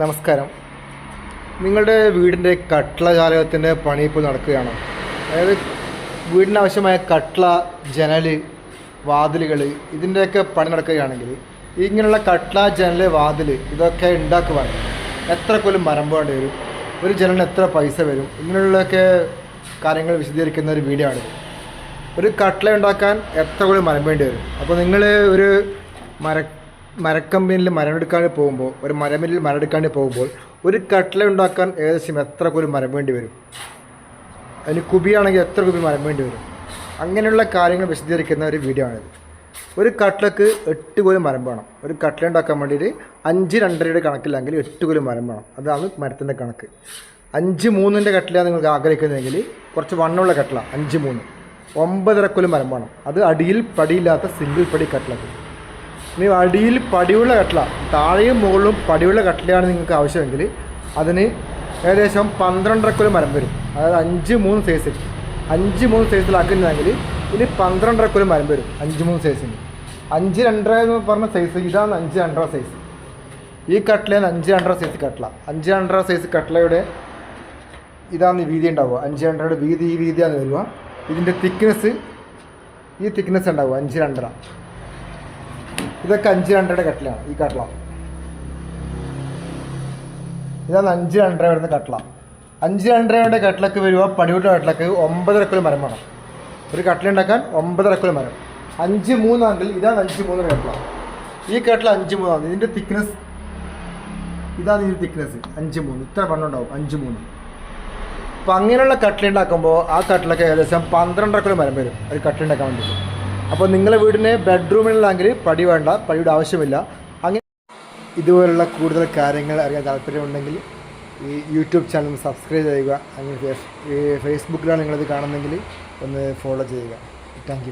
നമസ്കാരം. നിങ്ങളുടെ വീടിന്റെ കട്ട്ള ജാലകത്തിന്റെ പണി ഇപ്പോൾ നടക്കുകയാണ്. അതായത് വീടിനാവശ്യമായ കട്ട്ള ജനൽ വാതിലുകൾ ഇതിന്റെയൊക്കെ പണി നടക്കുകയാണെങ്കിൽ ഇങ്ങനെയുള്ള കട്ട്ള ജനൽ വാതിൽ ഇതൊക്കെ ഉണ്ടാക്കുവാൻ എത്ര കൊല്ലം മരം വേണ്ടി വരും? ഒരു ജനലിന് എത്ര പൈസ വരും? ഇങ്ങനെയുള്ളതൊക്കെ കാര്യങ്ങൾ വിശദീകരിക്കുന്ന ഒരു വീഡിയോ ആണ് ഒരു കട്ട്ള ഉണ്ടാക്കാൻ എത്ര കൊല്ലം മരം വേണ്ടി വരും? അപ്പോൾ നിങ്ങൾ ഒരു മര മരക്കമ്പനിയിൽ മരം എടുക്കാണ്ട് പോകുമ്പോൾ ഒരു മരമില്ലിൽ മരം എടുക്കാണ്ട് പോകുമ്പോൾ ഒരു കട്ട്ല ഉണ്ടാക്കാൻ ഏകദേശം എത്ര കുരു മരം വേണ്ടി വരും? അതിന് കുബിയാണെങ്കിൽ എത്ര കുബി മരം വേണ്ടി വരും? അങ്ങനെയുള്ള കാര്യങ്ങൾ വിശദീകരിക്കുന്ന ഒരു വീഡിയോ ആണിത്. ഒരു കട്ട്ലക്ക് എട്ട് കുരു മരം വേണം. ഒരു കട്ട്ല ഉണ്ടാക്കാൻ വേണ്ടിയിട്ട് അഞ്ച് രണ്ടരയുടെ കണക്കില്ലെങ്കിൽ എട്ട് കുരു മരം വേണം. അതാണ് മരത്തിന്റെ കണക്ക്. അഞ്ച് മൂന്നിന്റെ കട്ടിലാണ് നിങ്ങൾക്ക് ആഗ്രഹിക്കുന്നതെങ്കിൽ കുറച്ച് വണ്ണമുള്ള കട്ടില അഞ്ച് മൂന്ന്. ഒമ്പതര കൊല്ലം മരം വേണം. അത് അടിയിൽ പടിയില്ലാത്ത സിംഗിൾ പടി കട്ടിലക്ക്. ഇനി അടിയിൽ പടിയുള്ള കട്ടില. താഴെയും മുകളിലും പടിയുള്ള കട്ടിലയാണ് നിങ്ങൾക്ക് ആവശ്യമെങ്കിൽ അതിന് ഏകദേശം പന്ത്രണ്ടരക്കൊരു മരം വരും. അതായത് അഞ്ച് മൂന്ന് സൈസിൽ അഞ്ച് മൂന്ന് സൈസിലാക്കുന്നതെങ്കിൽ ഇനി പന്ത്രണ്ടരക്കൊരു മരം വരും. അഞ്ച് മൂന്ന് സൈസിന് അഞ്ച് രണ്ടര എന്ന് പറഞ്ഞ സൈസ് ഇതാണ് അഞ്ച് രണ്ടര സൈസ് ഈ കട്ടിലാണ് അഞ്ച് രണ്ടര സൈസ് കട്ടില. അഞ്ച് രണ്ടര സൈസ് കട്ടിലയുടെ ഇതാണ് വീതി ഉണ്ടാവുക. അഞ്ച് രണ്ടരയുടെ വീതി ഈ വീതിയാണ് വരിക. ഇതിന്റെ തിക്നെസ് ഈ തിക്നെസ് ഉണ്ടാവുക. അഞ്ച് രണ്ടര. ഇതൊക്കെ അഞ്ച് രണ്ടരയുടെ കട്ടിലാണ് ഈ കട്ടള ഇതാണ് അഞ്ച് രണ്ടര വരുന്ന കട്ടള അഞ്ച് രണ്ടരയുടെ കട്ടിലൊക്കെ വരുക പടിവിട്ട കട്ടിലൊക്കെ ഒമ്പതര മരം വേണം. ഒരു കട്ടിൽ ഉണ്ടാക്കാൻ കിലോ മരം. അഞ്ച് മൂന്നാണെങ്കിൽ ഇതാണ് അഞ്ച് മൂന്ന് കട്ടള ഈ കട്ടിൽ അഞ്ച് മൂന്നാണ് ഇതിന്റെ തിക്നെസ് ഇതാണ് ഇതിന്റെ തിക്നെസ് അഞ്ച് മൂന്ന്. ഇത്ര പണ്ണുണ്ടാവും അഞ്ച് മൂന്ന്. അപ്പോൾ അങ്ങനെയുള്ള കട്ടിൽ ഉണ്ടാക്കുമ്പോൾ ആ കട്ടിലൊക്കെ ഏകദേശം പന്ത്രണ്ടര മരം വരും. ഒരു കട്ടിൽ ഉണ്ടാക്കാൻ വേണ്ടിയിട്ട്. അപ്പോൾ നിങ്ങളെ വീടിന് ബെഡ്റൂമിലാണെങ്കിൽ പടി വേണ്ട പടിയുടെ ആവശ്യമില്ല. അങ്ങനെ ഇതുപോലുള്ള കൂടുതൽ കാര്യങ്ങൾ അറിയാൻ താല്പര്യമുണ്ടെങ്കിൽ ഈ യൂട്യൂബ് ചാനൽ സബ്സ്ക്രൈബ് ചെയ്യുക. അങ്ങനെ ഫേസ്ബുക്കിലാണ് നിങ്ങളിത് കാണുന്നെങ്കിൽ ഒന്ന് ഫോളോ ചെയ്യുക. താങ്ക്